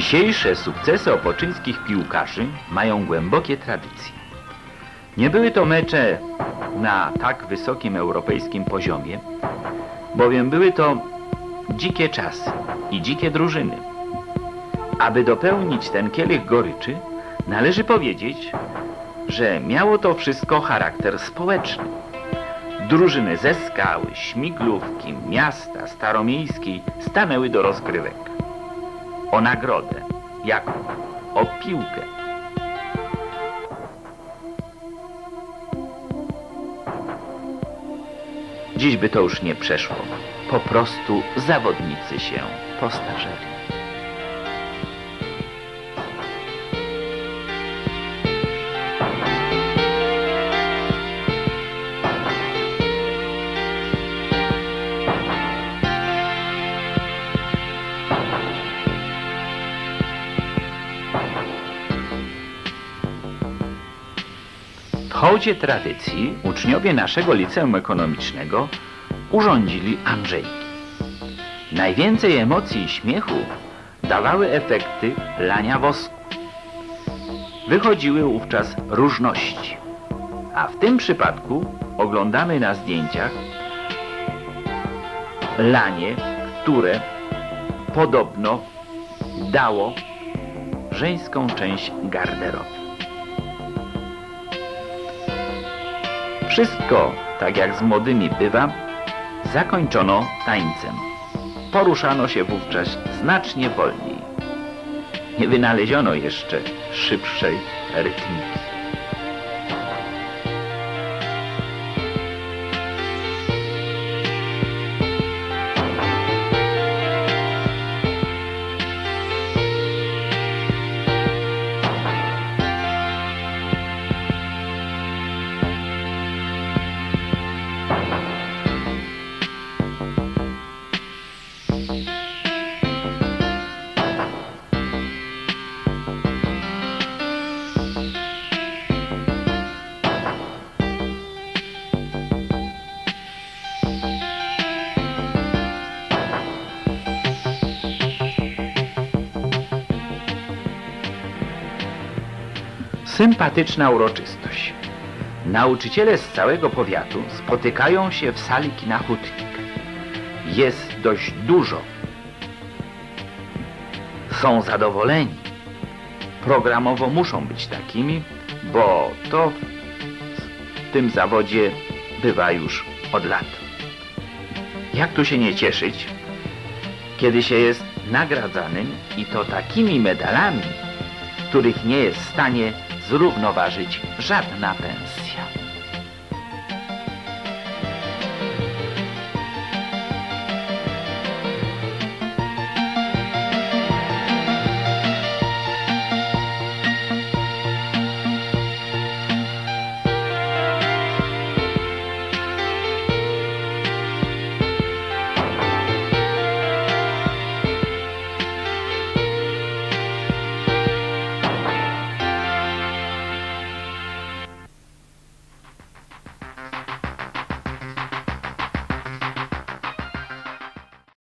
Dzisiejsze sukcesy opoczyńskich piłkarzy mają głębokie tradycje. Nie były to mecze na tak wysokim europejskim poziomie, bowiem były to dzikie czasy i dzikie drużyny. Aby dopełnić ten kielich goryczy, należy powiedzieć, że miało to wszystko charakter społeczny. Drużyny ze skały, śmiglówki, miasta, staromiejskiej stanęły do rozgrywek. O nagrodę. Jaką? O piłkę. Dziś by to już nie przeszło. Po prostu zawodnicy się postarzeli. Hołdzie tradycji uczniowie naszego liceum ekonomicznego urządzili Andrzejki. Najwięcej emocji i śmiechu dawały efekty lania wosku. Wychodziły wówczas różności, a w tym przypadku oglądamy na zdjęciach lanie, które podobno dało żeńską część garderoby. Wszystko, tak jak z młodymi bywa, zakończono tańcem. Poruszano się wówczas znacznie wolniej. Nie wynaleziono jeszcze szybszej rytmiki. Sympatyczna uroczystość. Nauczyciele z całego powiatu spotykają się w sali kina Hutnik. Jest dość dużo. Są zadowoleni. Programowo muszą być takimi, bo to w tym zawodzie bywa już od lat. Jak tu się nie cieszyć, kiedy się jest nagradzanym i to takimi medalami, których nie jest w stanie zrównoważyć żadna pensja.